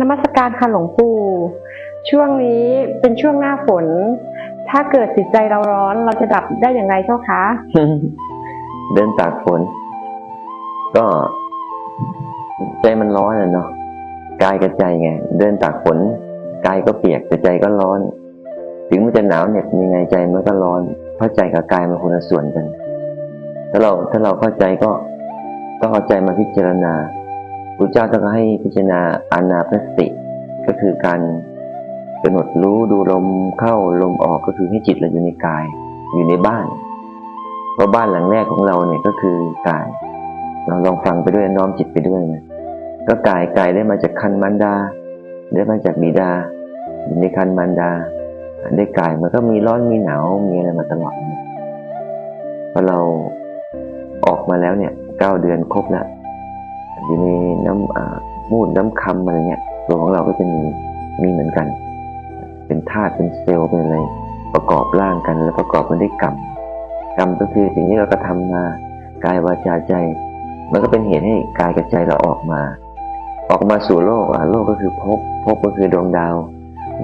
นมัสการค่ะหลวงปู่ ช่วงนี้เป็นช่วงหน้าฝน ถ้าเกิดจิตใจเราร้อนเราจะดับได้อย่างไรเจ้าคะ เดินตากฝน ก็ใจมันร้อนอะเนาะกายกับใจไง เดินตากฝนกายก็เปียกแต่ใจก็ร้อน ถึงมันจะหนาวเหน็บยังไงใจมันก็ร้อน เพราะใจกับกายมันคนละส่วนกัน ถ้าเราถ้าเราเข้าใจก็ต้องเอาใจมาพิจารณา พระเจ้าต้องให้พิจารณาอานาปนสติ ก็คือการกำหนดรู้ดูลมเข้าลมออกก็คือให้จิตเราอยู่ในกาย อยู่ในบ้าน เพราะบ้านหลังแรกของเราเนี่ยก็คือกาย เราลองฟังไปด้วยน้อมจิตไปด้วยนะก็กายกายได้มาจากคันมันดา ได้มาจากบิดาอยู่ในคันมันดาได้กายมันก็มีร้อนมีหนาวมีอะไรมาตลอดพอเราออกมาแล้วเนี่ยเก้าเดือนครบแล้ว อยู่ในน้ำอ่ามูดน้ำคำอะไรเงี้ยตัวของเราก็จะมีมีเหมือนกัน เป็นธาตุเป็นเซลล์เป็นอะไรประกอบร่างกัน แล้วประกอบกันด้วยกรรมกรรมก็คือสิ่งที่เรากระทำมากายวาจาใจ มันก็เป็นเหตุให้กายกับใจเราออกมา ออกมาสู่โลกอะโลกก็คือภพภพก็คือดวงดาว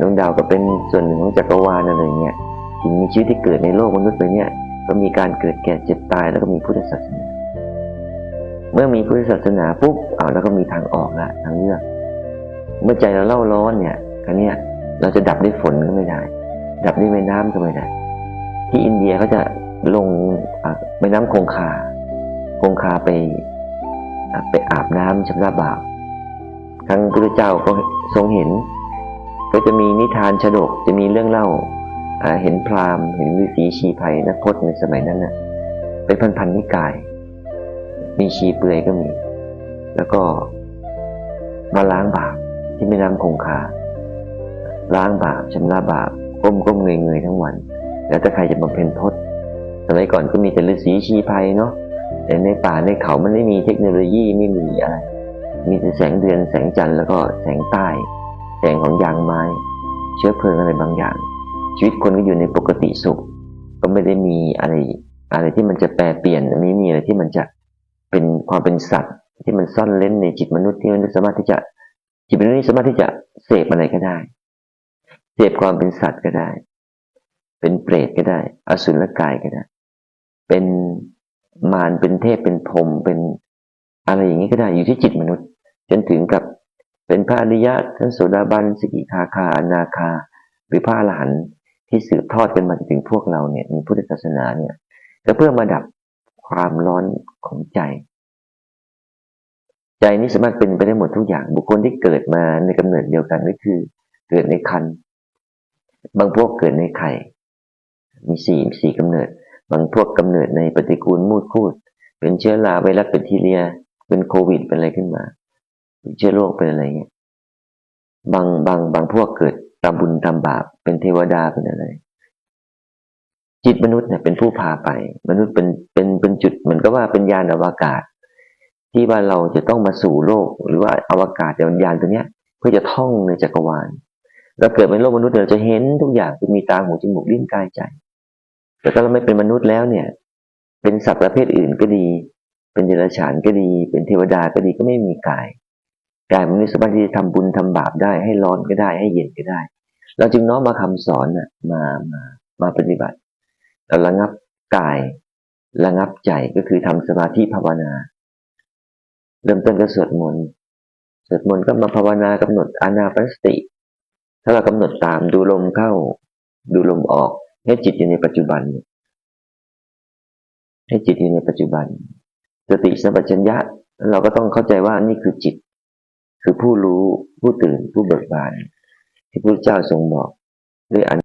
ดวงดาวก็เป็นส่วนหนึ่งของจักรวาลอะไรเงี้ยสิ่งมีชีวิตที่เกิดในโลกมนุษย์ไปเนี่ยก็มีการเกิดแก่เจ็บตายแล้วก็มีพุทธศาสนา เมื่อมีพุทธศาสนาปุ๊บเอาแล้วก็มีทางออกละทางเลือก เมื่อใจเราเล่าร้อนเนี่ยครั้นี้ยเราจะดับด้วยฝนก็ไม่ได้ ดับด้วยแม่น้ำก็ไม่ได้ ที่อินเดียเขาจะลงแม่น้ำคงคา คงคาไปไปอาบน้ำชำระบาปครั้งพระเจ้าก็ทรงเห็น ก็จะมีนิทานฉดกจะมีเรื่องเล่าเห็นพราหมณ์เห็นฤาษีชีไพรนักพจน์ในสมัยนั้นน่ะเป็นพันพันๆนิกาย มีชีเปลือยก็มี แล้วก็มาล้างบาปที่แม่น้ำคงคา ล้างบาปชำระบาปก้มก้มเงยเงยๆทั้งวัน แล้วถ้าใครจะบำเพ็ญพจน์สมัยก่อนก็มีแต่ฤาษีชีไพรเนาะแต่ในป่าในเขามันไม่มีเทคโนโลยีไม่มีอะไร มีแต่แสงเดือนแสงจันทร์แล้วก็แสงใต้ แสงของยางไม้ เชื้อเพลิงอะไรบางอย่าง ชีวิตคนก็อยู่ในปกติสุข ก็ไม่ได้มีอะไร อะไรที่มันจะแปรเปลี่ยนไม่มีอะไรที่มันจะเความเป็นสัตว์ ที่มันซ่อนเล้นในจิตมนุษย์ที่มนุษย์สามารถที่จะจิตมนุษย์นี่สามารถที่จะเสพอะไรก็ได้ เสพความเป็นสัตว์ก็ได้ เป็นเปรตก็ได้ อสุรกายก็ได้ เป็นมารเป็นเทพเป็นพรมเป็นอะไรอย่างนี้ก็ได้อยู่ที่จิตมนุษย์จนถึงกับเป็นพระอริยะทั้งโสดาบันสกิทาคาอนาคา หรือพระอรหันต์ที่สืบทอดกันมาถึงพวกเราเนี่ยในพุทธศาสนาเนี่ยก็เพื่อมาดับความร้อนของใจ ใจนี้สามารถเป็นไปได้หมดทุกอย่าง บุคคลที่เกิดมาในกำเนิดเดียวกันก็คือ เกิดในคันบางพวกเกิดในไข่ มีสี่สี่กำเนิด บางพวกกำเนิดในปฏิกูลมูดคูด เป็นเชื้อราไวรัสแบคทีเรีย เป็นโควิด เป็นอะไรขึ้นมาเชื้อโรคเป็นอะไรเงี้ยบางบางบางพวกเกิดตามบุญตามบาปเป็นเทวดาเป็นอะไร จิตมนุษย์เนี่ยเป็นผู้พาไป มนุษย์เป็นเป็นเป็นจุดเหมือนกับว่าเป็นยานอวกาศ ที่ว่าเราจะต้องมาสู่โลก หรือว่าอวกาศยานยานตัวเนี้ย เพื่อจะท่องในจักรวาลเราเกิดเป็นโลกมนุษย์เราจะเห็นทุกอย่างคือมีตาหูจมูกลิ้นกายใจ แต่ถ้าเราไม่เป็นมนุษย์แล้วเนี่ย เป็นสัตว์ประเภทอื่นก็ดี เป็นเดรัจฉานก็ดี เป็นเทวดาก็ดีก็ไม่มีกายกายมันไม่สามารถที่จะทำบุญทำบาปได้ให้ร้อนก็ได้ให้เย็นก็ได้ เราจึงน้อมมาคำสอนน่ะมามามาปฏิบัติเราระงับกายระงับใจก็คือทำสมาธิภาวนา เริ่มต้นก็สวดมนต์สวดมนต์ก็มาภาวนากำหนดอานาปนสติ ถ้าเรากำหนดตามดูลมเข้า ดูลมออก ให้จิตอยู่ในปัจจุบัน ให้จิตอยู่ในปัจจุบัน สติสัมปชัญญะ เราก็ต้องเข้าใจว่านี่คือจิต คือผู้รู้ผู้ตื่นผู้เบิกบาน ที่พระเจ้าทรงบอกด้วยอัน